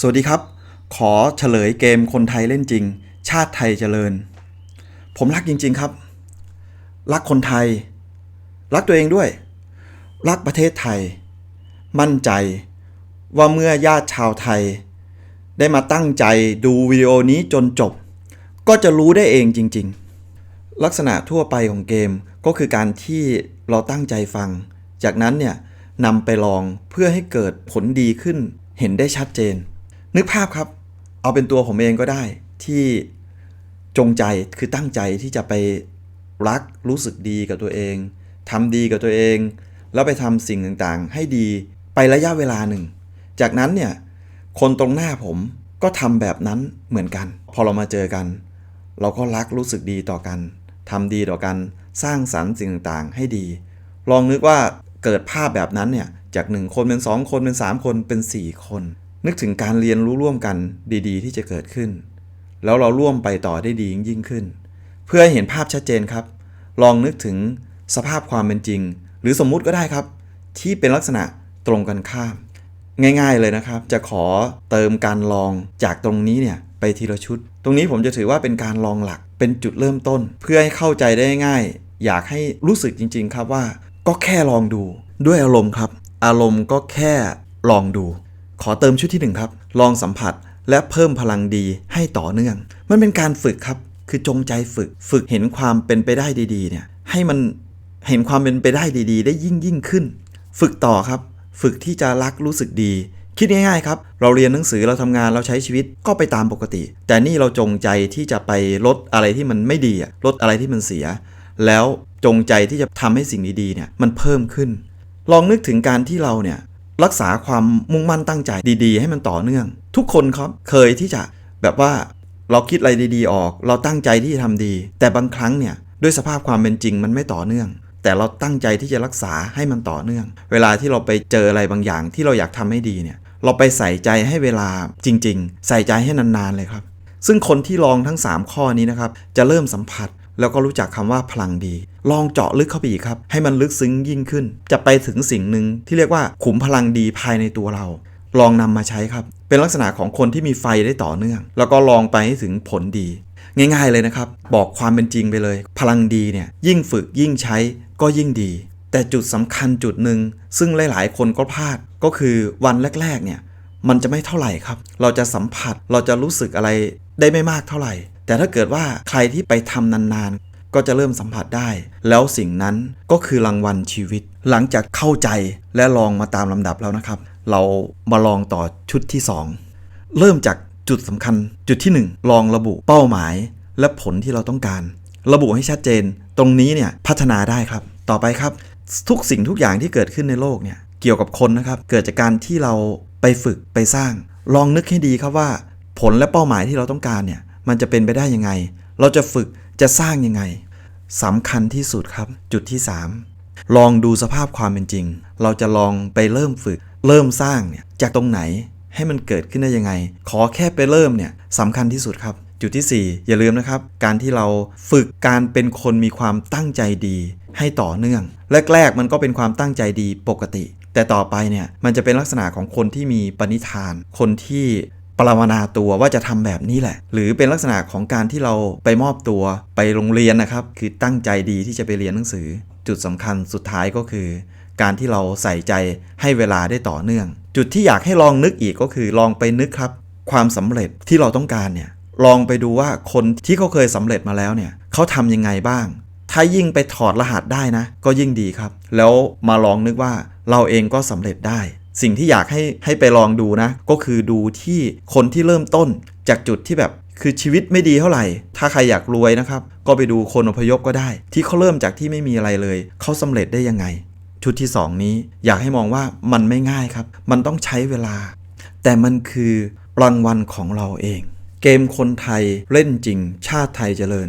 สวัสดีครับ ขอเฉลยเกมคนไทยเล่นจริง ชาติไทยเจริญ ผมรักจริง ๆครับ รักคนไทย รักตัวเองด้วย รักประเทศไทย มั่นใจว่าเมื่อญาติชาวไทย ได้มาตั้งใจดูวิดีโอนี้จนจบ ก็จะรู้ได้เองจริง ๆ ลักษณะทั่วไปของเกมก็คือการที่เราตั้งใจฟัง จากนั้นเนี่ยนำไปลองเพื่อให้เกิดผลดีขึ้นเห็นได้ชัดเจน นึกภาพครับ เอาเป็นตัวผมเองก็ได้ที่จงใจคือตั้งใจที่จะไปรักรู้สึกดีกับตัวเองทำดีกับตัวเอง แล้วไปทำสิ่งต่างๆ ให้ดีไประยะเวลาหนึ่ง จากนั้นเนี่ยคนตรงหน้าผมก็ทำแบบนั้นเหมือนกัน พอเรามาเจอกัน เราก็รักรู้สึกดีต่อกันทำดีต่อกัน สร้างสรรค์สิ่งต่างๆ ให้ดี ลองนึกว่าเกิดภาพแบบนั้นเนี่ยจาก 1 คนเป็น 2 คนเป็น 3 คนเป็น 4 คน นึกถึงการเรียนรู้ร่วมกันดีๆ ที่จะเกิดขึ้น แล้วเราร่วมไปต่อได้ดียิ่งขึ้น เพื่อให้เห็นภาพชัดเจนครับ ลองนึกถึงสภาพความเป็นจริง หรือสมมุติก็ได้ครับ ที่เป็นลักษณะตรงกันข้าม ง่าย ๆเลยนะครับ จะขอเติมการลองจากตรงนี้เนี่ยไปทีละชุด ตรงนี้ผมจะถือว่าเป็นการลองหลักเป็นจุดเริ่มต้น เพื่อให้เข้าใจได้ง่าย อยากให้รู้สึกจริง ๆ ครับว่า ก็แค่ลองดู ด้วยอารมณ์ครับ อารมณ์ก็แค่ลองดู ขอเติมชุดที่หนึ่งครับ ลองสัมผัสและเพิ่มพลังดีให้ต่อเนื่อง มันเป็นการฝึกครับ คือจงใจฝึก ฝึกเห็นความเป็นไปได้ดีๆ เนี่ย ให้มันเห็นความเป็นไปได้ดีๆ ได้ยิ่งยิ่งขึ้น ฝึกต่อครับ ฝึกที่จะรักรู้สึกดี คิดง่ายๆครับ เราเรียนหนังสือเราทำงานเราใช้ชีวิตก็ไปตามปกติ แต่นี่เราจงใจที่จะไปลดอะไรที่มันไม่ดีอะลดอะไรที่มันเสีย แล้วจงใจที่จะทำให้สิ่งดีๆ เนี่ย มันเพิ่มขึ้น ลองนึกถึงการที่เราเนี่ย รักษาความมุ่งมั่นตั้งใจดีๆ ให้มันต่อเนื่อง ทุกคนครับเคยที่จะแบบว่าเราคิดอะไรดีๆ ออก เราตั้งใจที่จะทำดี แต่บางครั้งเนี่ยด้วยสภาพความเป็นจริงมันไม่ต่อเนื่อง แต่เราตั้งใจที่จะรักษาให้มันต่อเนื่อง เวลาที่เราไปเจออะไรบางอย่างที่เราอยากทำให้ดีเนี่ยเราไปใส่ใจให้เวลาจริง ๆ ใส่ใจให้นานๆเลยครับ ซึ่งคนที่ลองทั้ง 3 ข้อนี้นะครับ จะเริ่มสัมผัส แล้วก็รู้จักคำว่าพลังดี ลองเจาะลึกเข้าไปอีกครับ ให้มันลึกซึ้งยิ่งขึ้น จะไปถึงสิ่งหนึ่งที่เรียกว่าขุมพลังดีภายในตัวเรา ลองนำมาใช้ครับ เป็นลักษณะของคนที่มีไฟได้ต่อเนื่อง แล้วก็ลองไปให้ถึงผลดี ง่าย ๆเลยนะครับ บอกความเป็นจริงไปเลย พลังดีเนี่ยยิ่งฝึกยิ่งใช้ก็ยิ่งดี แต่จุดสำคัญจุดหนึ่งซึ่งหลาย ๆ คนก็พลาดก็คือวันแรก ๆ เนี่ยมันจะไม่เท่าไหร่ครับ เราจะสัมผัสเราจะรู้สึกอะไรได้ไม่มากเท่าไหร่ แต่ถ้าเกิดว่าใครที่ไปทำนานๆ ก็จะเริ่มสัมผัสได้ แล้วสิ่งนั้นก็คือรางวัลชีวิต หลังจากเข้าใจและลองมาตามลำดับแล้วนะครับ เรามาลองต่อชุดที่ 2 เริ่มจากจุดสำคัญ จุดที่ 1 ลองระบุเป้าหมาย และผลที่เราต้องการ ระบุให้ชัดเจน ตรงนี้เนี่ยพัฒนาได้ครับ ต่อไปครับ ทุกสิ่งทุกอย่างที่เกิดขึ้นในโลกเนี่ยเกี่ยวกับคนนะครับเกิดจากการที่เราไปฝึกไปสร้าง ลองนึกให้ดีครับว่า ผลและเป้าหมายที่เราต้องการเนี่ย มันจะเป็นไปได้ยังไง เราจะฝึกจะสร้างยังไงสำคัญที่สุดครับ จุดที่ 3 ลองดูสภาพความเป็นจริง เราจะลองไปเริ่มฝึก เริ่มสร้างเนี่ยจากตรงไหนให้มันเกิดขึ้นได้ยังไง ขอแค่ไปเริ่มเนี่ยสำคัญที่สุดครับ จุดที่ 4 อย่าลืมนะครับ การที่เราฝึกการเป็นคนมีความตั้งใจดี ให้ต่อเนื่อง แรกๆมันก็เป็นความตั้งใจดีปกติ แต่ต่อไปเนี่ยมันจะเป็นลักษณะของคนที่มีปณิธาน คนที่ ปรารถนาตัวว่าจะทำแบบนี้แหละ หรือเป็นลักษณะของการที่เราไปมอบตัวไปโรงเรียนนะครับ คือตั้งใจดีที่จะไปเรียนหนังสือ จุดสำคัญสุดท้ายก็คือ การที่เราใส่ใจให้เวลาได้ต่อเนื่อง จุดที่อยากให้ลองนึกอีกก็คือลองไปนึกครับ ความสำเร็จที่เราต้องการเนี่ยลองไปดูว่าคนที่เขาเคยสำเร็จมาแล้วเนี่ยเขาทำยังไงบ้าง ถ้ายิ่งไปถอดรหัสได้นะ ก็ยิ่งดีครับ แล้วมาลองนึกว่าเราเองก็สำเร็จได้ สิ่งที่อยากให้ให้ไปลองดูนะ ก็คือดูที่คนที่เริ่มต้นจากจุดที่แบบคือชีวิตไม่ดีเท่าไหร่ ถ้าใครอยากรวยนะครับ ก็ไปดูคนอพยพก็ได้ ที่เขาเริ่มจากที่ไม่มีอะไรเลย เขาสำเร็จได้ยังไง ชุดที่ 2 นี้อยากให้มองว่ามันไม่ง่ายครับ มันต้องใช้เวลา แต่มันคือรางวัลของเราเอง เกมคนไทยเล่นจริง ชาติไทยเจริญ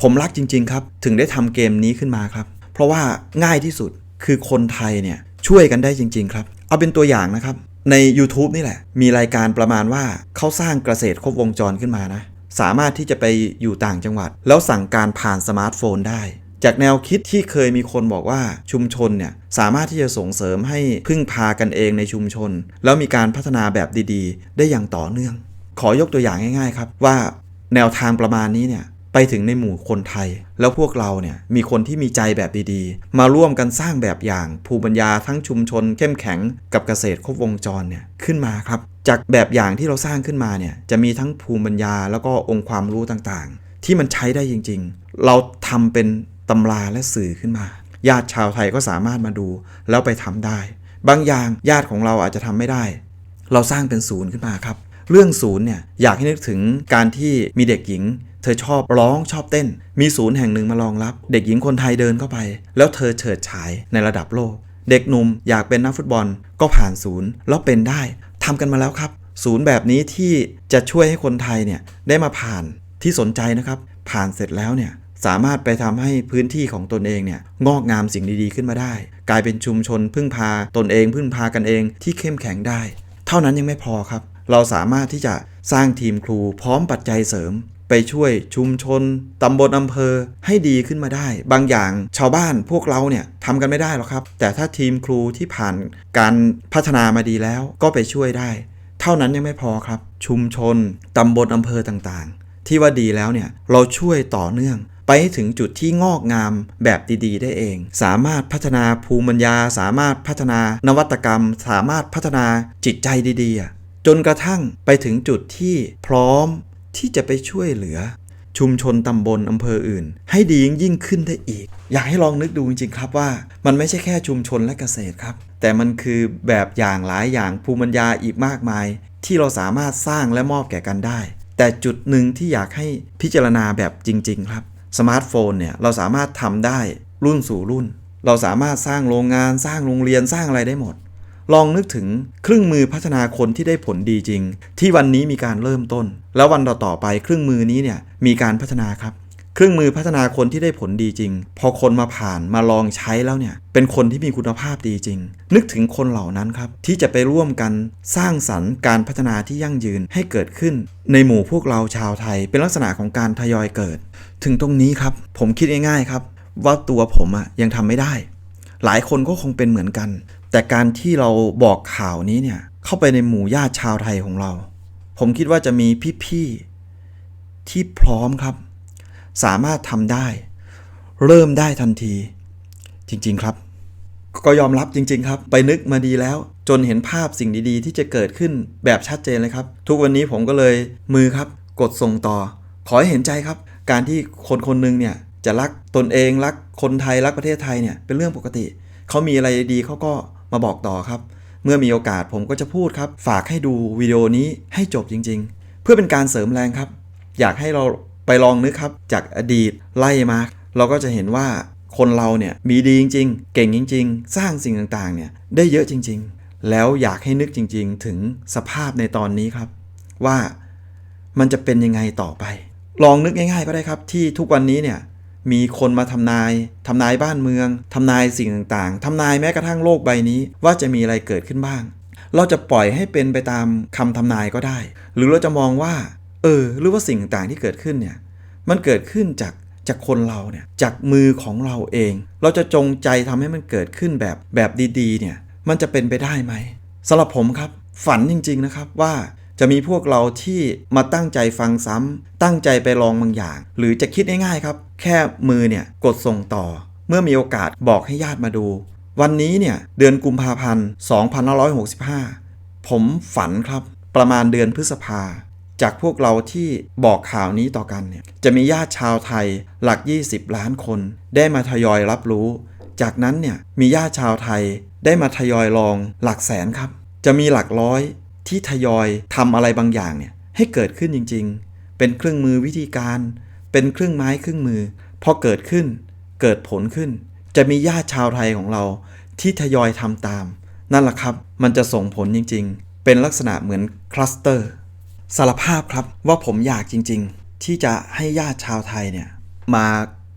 ผมรักจริง ๆ ครับ ถึงได้ทำเกมนี้ขึ้นมาครับ เพราะว่าง่ายที่สุดคือคนไทยเนี่ยช่วยกันได้จริง ๆ ครับ เอาเป็นตัวอย่างนะครับ ใน YouTube นี่แหละ มีรายการประมาณว่าเขาสร้างเกษตรครบวงจรขึ้นมานะ สามารถที่จะไปอยู่ต่างจังหวัด แล้วสั่งการผ่านสมาร์ทโฟนได้ จากแนวคิดที่เคยมีคนบอกว่าชุมชนเนี่ยสามารถที่จะส่งเสริมให้พึ่งพากันเองในชุมชน แล้วมีการพัฒนาแบบดีๆ ได้อย่างต่อเนื่อง ขอยกตัวอย่างง่าย ๆ ครับว่าแนวทางประมาณนี้เนี่ย ไปถึงในหมู่คนไทย แล้วพวกเราเนี่ยมีคนที่มีใจแบบดีๆ มาร่วมกันสร้างแบบอย่างภูมิปัญญาทั้งชุมชน เข้มแข็งกับเกษตรครบวงจรเนี่ยขึ้นมาครับ จากแบบอย่างที่เราสร้างขึ้นมาเนี่ยจะมีทั้งภูมิปัญญาแล้วก็องค์ความรู้ต่างๆ ที่มันใช้ได้จริง ๆ เราทำเป็นตำราและสื่อขึ้นมา ญาติชาวไทยก็สามารถมาดูแล้วไปทำได้ บางอย่างญาติของเราอาจจะทำไม่ได้ เราสร้างเป็นศูนย์ขึ้นมาครับ เรื่องศูนย์เนี่ยอยากให้นึกถึงการที่มีเด็กหญิง เธอชอบร้องชอบเต้น มีศูนย์แห่งหนึ่งมารองรับ เด็กหญิงคนไทยเดินเข้าไป แล้วเธอเฉิดฉายในระดับโลก เด็กหนุ่มอยากเป็นนักฟุตบอลก็ผ่านศูนย์แล้วเป็นได้ทำกันมาแล้วครับ ศูนย์แบบนี้ที่จะช่วยให้คนไทยเนี่ยได้มาผ่านที่สนใจนะครับ ผ่านเสร็จแล้วเนี่ยสามารถไปทำให้พื้นที่ของตนเองเนี่ยงอกงามสิ่งดีๆขึ้นมาได้ กลายเป็นชุมชนพึ่งพาตนเองพึ่งพากันเองที่เข้มแข็งได้ เท่านั้นยังไม่พอครับ เราสามารถที่จะสร้างทีมครูพร้อมปัจจัยเสริม ไปช่วยชุมชนตำบลอำเภอให้ดีขึ้นมาได้ บางอย่างชาวบ้านพวกเราเนี่ยทำกันไม่ได้หรอกครับ แต่ถ้าทีมครูที่ผ่านการพัฒนามาดีแล้วก็ไปช่วยได้ เท่านั้นยังไม่พอครับ ชุมชนตำบลอำเภอต่างๆ ที่ว่าดีแล้วเนี่ยเราช่วยต่อเนื่องไปถึงจุดที่งอกงามแบบดีๆ ได้เอง สามารถพัฒนาภูมิปัญญา สามารถพัฒนานวัตกรรม สามารถพัฒนาจิตใจดีๆ จนกระทั่งไปถึงจุดที่พร้อมที่จะไปช่วยเหลือ ชุมชนตำบลอำเภออื่น ให้ดียิ่งยิ่งขึ้นได้อีก อยากให้ลองนึกดูจริงๆครับว่า มันไม่ใช่แค่ชุมชนและเกษตรครับ แต่มันคือแบบอย่างหลายอย่างภูมิปัญญาอีกมากมาย ที่เราสามารถสร้างและมอบแก่กันได้ แต่จุดหนึ่งที่อยากให้พิจารณาแบบจริง ๆ ครับสมาร์ทโฟนเนี่ยเราสามารถทำได้รุ่นสู่รุ่น เราสามารถสร้างโรงงานสร้างโรงเรียนสร้างอะไรได้หมด ลองนึกถึงเครื่องมือพัฒนาคนที่ได้ผลดีจริง ที่วันนี้มีการเริ่มต้น แล้ววันต่อๆไปเครื่องมือนี้เนี่ยมีการพัฒนาครับเครื่องมือพัฒนาคนที่ได้ผลดีจริง พอคนมาผ่านมาลองใช้แล้วเนี่ย เป็นคนที่มีคุณภาพดีจริง นึกถึงคนเหล่านั้นครับ ที่จะไปร่วมกันสร้างสรรค์การพัฒนาที่ยั่งยืนให้เกิดขึ้น ในหมู่พวกเราชาวไทย เป็นลักษณะของการทยอยเกิด ถึงตรงนี้ครับ ผมคิดง่ายๆครับ ว่าตัวผมอะยังทำไม่ได้ หลายคนก็คงเป็นเหมือนกัน แต่การที่เราบอกข่าวนี้เนี่ยเข้าไปในหมู่ญาติชาวไทยของเรา ผมคิดว่าจะมีพี่ๆที่พร้อมครับ สามารถทำได้ เริ่มได้ทันที จริงๆครับ ก็ยอมรับจริง ๆ ครับ ไปนึกมาดีแล้ว จนเห็นภาพสิ่งดีๆ ที่จะเกิดขึ้นแบบชัดเจนเลยครับ ทุกวันนี้ผมก็เลยมือครับ กดส่งต่อ ขอให้เห็นใจครับ การที่คนคนหนึ่งเนี่ยจะรักตนเองรักคนไทยรักประเทศไทยเนี่ยเป็นเรื่องปกติเขามีอะไรดีเขาก็ มาบอกต่อครับ เมื่อมีโอกาสผมก็จะพูดครับ ฝากให้ดูวิดีโอนี้ให้จบจริง ๆ เพื่อเป็นการเสริมแรงครับ อยากให้เราไปลองนึกครับ จากอดีตไล่มา เราก็จะเห็นว่าคนเราเนี่ยมีดีจริง ๆ เก่งจริง ๆ สร้างสิ่งต่างๆเนี่ยได้เยอะจริง ๆ แล้วอยากให้นึกจริง ๆ ถึงสภาพในตอนนี้ครับ ว่ามันจะเป็นยังไงต่อไป ลองนึกง่าย ๆ ก็ได้ครับ ที่ทุกวันนี้เนี่ย มีคนมาทำนายทำนายบ้านเมืองทำนายสิ่งต่างๆทำนายแม้กระทั่งโลกใบนี้ ว่าจะมีอะไรเกิดขึ้นบ้าง เราจะปล่อยให้เป็นไปตามคำทำนายก็ได้ หรือเราจะมองว่า เออ หรือว่าสิ่งต่างๆที่เกิดขึ้นเนี่ย มันเกิดขึ้นจากจากคนเราเนี่ย จากมือของเราเอง เราจะจงใจทำให้มันเกิดขึ้นแบบแบบดีๆ เนี่ย มันจะเป็นไปได้ไหมสำหรับผมครับ ฝันจริง ๆนะครับว่า จะมีพวกเราที่มาตั้งใจฟังซ้ำตั้งใจไปลองบางอย่าง หรือจะคิดง่ายๆครับ แค่มือเนี่ยกดส่งต่อ เมื่อมีโอกาสบอกให้ญาติมาดู วันนี้เนี่ยเดือนกุมภาพันธ์2565 ผมฝันครับ ประมาณเดือนพฤษภา จากพวกเราที่บอกข่าวนี้ต่อกันเนี่ยจะมีญาติชาวไทยหลัก 20 ล้านคน ได้มาทยอยรับรู้ จากนั้นเนี่ยมีญาติชาวไทยได้มาทยอยลองหลักแสนครับ จะมีหลักร้อย ที่ทยอยทำอะไรบางอย่างเนี่ยให้เกิดขึ้นจริง ๆ เป็นเครื่องมือวิธีการ เป็นเครื่องไม้เครื่องมือ พอเกิดขึ้น เกิดผลขึ้น จะมีญาติชาวไทยของเรา ที่ทยอยทำตาม นั่นแหละครับ มันจะส่งผลจริง ๆ เป็นลักษณะเหมือนคลัสเตอร์สารภาพครับว่าผมอยากจริง ๆ ที่จะให้ญาติชาวไทยเนี่ยมา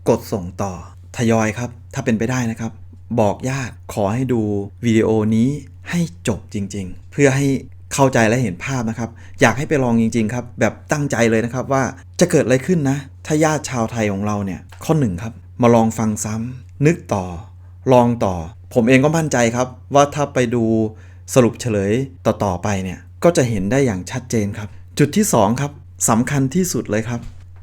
กดส่งต่อทยอยครับ ถ้าเป็นไปได้นะครับ บอกญาติขอให้ดูวิดีโอนี้ให้จบจริง ๆ เพื่อให้ เข้าใจและเห็นภาพนะครับ อยากให้ไปลองจริง ๆ ครับ แบบตั้งใจเลยนะครับว่าจะเกิดอะไรขึ้นนะ ถ้าญาติชาวไทยของเราเนี่ย ข้อหนึ่งครับ มาลองฟังซ้ำนึกต่อ ลองต่อ ผมเองก็มั่นใจครับ ว่าถ้าไปดูสรุปเฉลยต่อๆไปเนี่ย ก็จะเห็นได้อย่างชัดเจนครับ จุดที่ 2 ครับสำคัญที่สุดเลยครับ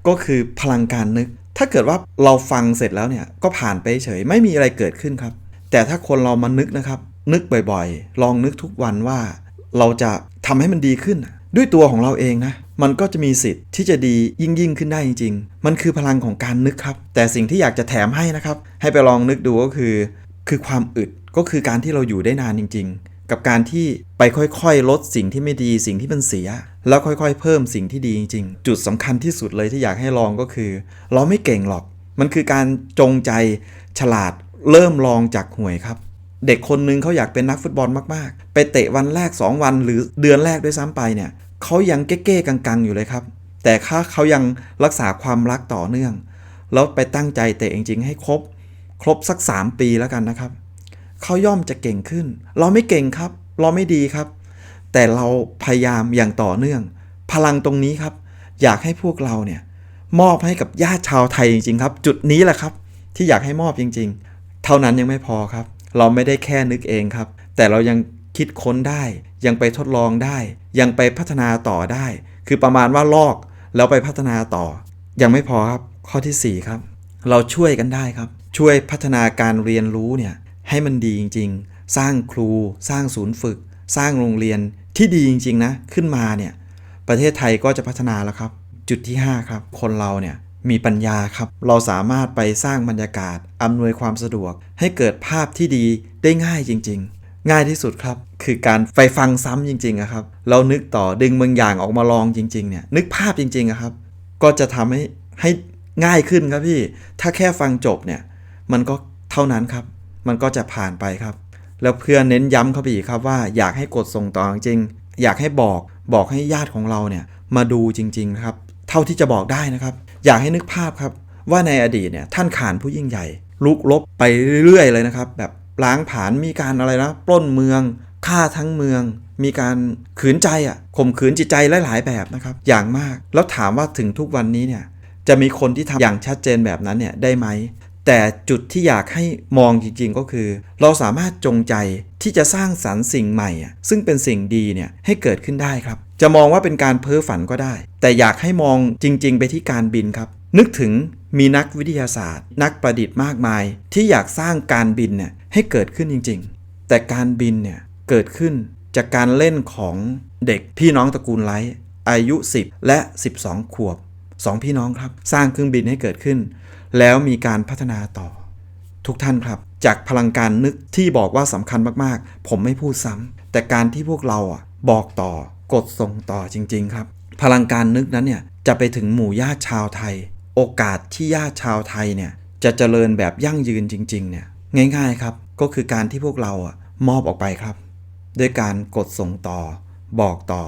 ก็คือพลังการนึก ถ้าเกิดว่าเราฟังเสร็จแล้วเนี่ยก็ผ่านไปเฉยไม่มีอะไรเกิดขึ้นครับ แต่ถ้าคนเรามานึกนะครับ นึกบ่อยๆ ลองนึกทุกวันว่า เราจะทำให้มันดีขึ้น ด้วยตัวของเราเองนะมันก็จะมีสิทธิ์ที่จะดียิ่งยิ่งขึ้นได้จริง ๆ มันคือพลังของการนึกครับ แต่สิ่งที่อยากจะแถมให้นะครับ ให้ไปลองนึกดูก็คือ คือความอึดก็คือการที่เราอยู่ได้นานจริง ๆ กับการที่ไปค่อยๆ ลดสิ่งที่ไม่ดีสิ่งที่มันเสีย แล้วค่อยๆ เพิ่มสิ่งที่ดีจริง ๆ จุดสำคัญที่สุดเลยที่อยากให้ลองก็คือ เราไม่เก่งหรอก มันคือการจงใจฉลาดเริ่มลองจากห่วยครับ เด็กคนนึงเขาอยากเป็นนักฟุตบอลมากๆ ไปเตะวันแรก 2 วันหรือเดือนแรกด้วยซ้ำไปเนี่ยเขายังเก้ๆกังๆอยู่เลยครับ แต่ถ้าเขายังรักษาความรักต่อเนื่อง แล้วไปตั้งใจเตะจริงๆ ให้ครบ ครบสัก 3 ปีแล้วกันนะครับเขาย่อมจะเก่งขึ้น เราไม่เก่งครับ เราไม่ดีครับ แต่เราพยายามอย่างต่อเนื่อง พลังตรงนี้ครับ อยากให้พวกเราเนี่ยมอบให้กับญาติชาวไทยจริงๆครับ จุดนี้แหละครับ ที่อยากให้มอบจริง ๆ เท่านั้นยังไม่พอครับ เราไม่ได้แค่นึกเองครับ แต่เรายังคิดค้นได้ ยังไปทดลองได้ ยังไปพัฒนาต่อได้ คือประมาณว่าลอกแล้วไปพัฒนาต่อ ยังไม่พอครับ ข้อทีสี่ 4 ครับ เราช่วยกันได้ครับ ช่วยพัฒนาการเรียนรู้เนี่ยให้มันดีจริง ๆ สร้างครู สร้างศูนย์ฝึก สร้างโรงเรียนที่ดีจริง ๆ นะ ขึ้นมาเนี่ย ประเทศไทยก็จะพัฒนาแล้วครับ จุดที่ 5 ครับ คนเราเนี่ย มีปัญญาครับ เราสามารถไปสร้างบรรยากาศ อำนวยความสะดวก ให้เกิดภาพที่ดีได้ง่ายจริง ๆ ง่ายที่สุดครับ คือการไปฟังซ้ำจริงๆอะครับ เรานึกต่อดึงบางอย่างออกมาลองจริงๆเนี่ย นึกภาพจริงๆครับ ก็จะทำให้ให้ง่ายขึ้นครับพี่ ถ้าแค่ฟังจบเนี่ย มันก็เท่านั้นครับ มันก็จะผ่านไปครับ แล้วเพื่อนเน้นย้ำเขาไปอีกครับว่าอยากให้กดส่งต่อจริง อยากให้บอก บอกให้ญาติของเราเนี่ย มาดูจริงๆนะครับ เท่าที่จะบอกได้นะครับ อยากให้นึกภาพครับว่าในอดีตเนี่ยท่านขานผู้ยิ่งใหญ่ ลุกลบไปเรื่อยๆเลยนะครับ แบบล้างผาญมีการอะไรนะปล้นเมืองฆ่าทั้งเมือง มีการขืนใจอะข่มขืนจิตใจหลายๆแบบนะครับ อย่างมากแล้วถามว่าถึงทุกวันนี้เนี่ยจะมีคนที่ทำอย่างชัดเจนแบบนั้นเนี่ยได้ไหม แต่จุดที่อยากให้มองจริงๆก็คือ เราสามารถจงใจที่จะสร้างสรรค์สิ่งใหม่ ซึ่งเป็นสิ่งดีเนี่ยให้เกิดขึ้นได้ครับ จะมองว่าเป็นการเพ้อฝันก็ได้ แต่อยากให้มองจริง ๆ ไปที่การบินครับ นึกถึงมีนักวิทยาศาสตร์ นักประดิษฐ์มากมาย ที่อยากสร้างการบินเนี่ยให้เกิดขึ้นจริง ๆ แต่การบินเนี่ยเกิดขึ้นจากการเล่นของเด็กพี่น้องตระกูลไลท์อายุ 10 และ 12 ขวบสองพี่น้องครับสร้างเครื่องบินให้เกิดขึ้น แล้วมีการพัฒนาต่อ ทุกท่านครับ จากพลังการนึกที่บอกว่าสำคัญมากๆ ผมไม่พูดซ้ำแต่การที่พวกเราอะบอกต่อ กดส่งต่อจริง ๆ ครับ พลังการนึกนั้นเนี่ยจะไปถึงหมู่ญาติชาวไทย โอกาสที่ญาติชาวไทยเนี่ยจะเจริญแบบยั่งยืนจริง ๆ เนี่ยง่ายๆครับ ก็คือการที่พวกเราอะมอบออกไปครับ ด้วยการกดส่งต่อ บอกต่อ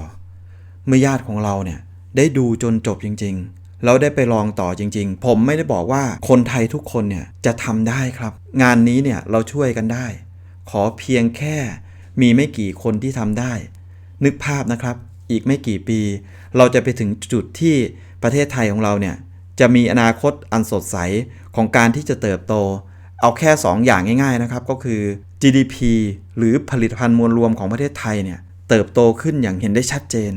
เมื่อญาติของเราเนี่ยได้ดูจนจบจริง ๆ แล้วได้ไปลองต่อจริง ๆ ผมไม่ได้บอกว่าคนไทยทุกคนเนี่ยจะทำได้ครับ งานนี้เนี่ยเราช่วยกันได้ ขอเพียงแค่มีไม่กี่คนที่ทำได้ นึกภาพนะครับ อีกไม่กี่ปี เราจะไปถึงจุดที่ประเทศไทยของเราเนี่ยจะมีอนาคตอันสดใสของการที่จะเติบโต เอาแค่ 2 อย่างง่าย ๆนะครับ ก็คือ GDP หรือผลิตภัณฑ์มวลรวมของประเทศไทยเนี่ยเติบโตขึ้นอย่างเห็นได้ชัดเจน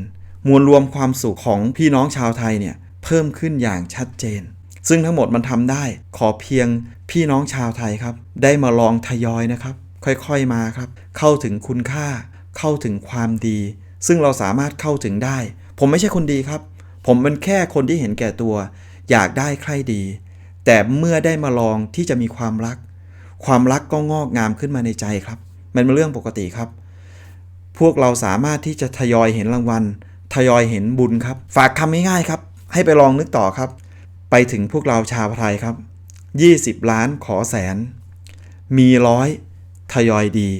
มวลรวมความสุขของพี่น้องชาวไทยเนี่ยเพิ่มขึ้นอย่างชัดเจน ซึ่งทั้งหมดมันทำได้ ขอเพียงพี่น้องชาวไทยครับ ได้มาลองทยอยนะครับ ค่อยๆมาครับ เข้าถึงคุณค่า เข้าถึงความดี ซึ่งเราสามารถเข้าถึงได้ ผมไม่ใช่คนดีครับ ผมเป็นแค่คนที่เห็นแก่ตัว อยากได้ใครดี แต่เมื่อได้มาลองที่จะมีความรัก ความรักก็งอกงามขึ้นมาในใจครับ มันเป็นเรื่องปกติครับ พวกเราสามารถที่จะทยอยเห็นรางวัล ทยอยเห็นบุญครับ ฝากคำง่ายๆครับ ให้ไปลองนึกต่อครับ ไปถึงพวกเราชาวไทยครับ 20 ล้านขอแสน มีร้อยทยอยดี